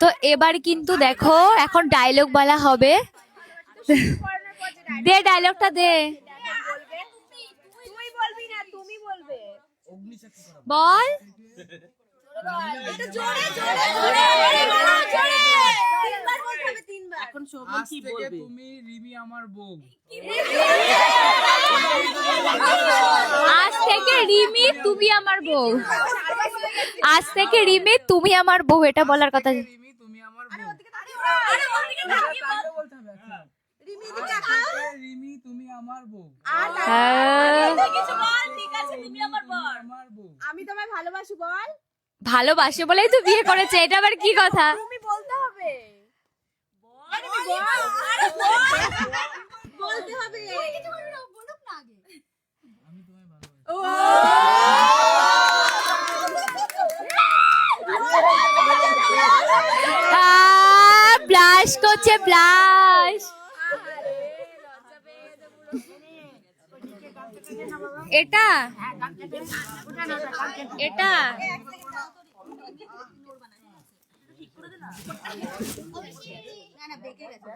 তো এবার কিন্তু দেখো এখন ডায়লগ বলা হবে। দে ডায়লগটা দে। তুই বলবি না তুমি বল। এটা জোরে জোরে জোরে জোরে তিনবার বলতে হবে তিনবার এখন শোভন কি থেকে বলবে? তুমি রিমি আমার বউ। আজ থেকে রিমি তুমি আমার বউ। আজ থেকে রিমি তুমি আমার বউ এটা বলার কথা। রিমি তুমি আমার। রিমি তুমি হ্যাঁ। আমার বউ। আমি তোমায় বল। ভালোবাসে বলেই তো বিয়ে করেছে এটা আবার কি কথা তুমি বলতে হবে আরে বল আরে বল বলতে হবে বলুক না আগে আমি তোমায় ভালোবাসি ব্লাশ করছে ব্লাশ। এটা? এটা? না না বেঁকে গেছে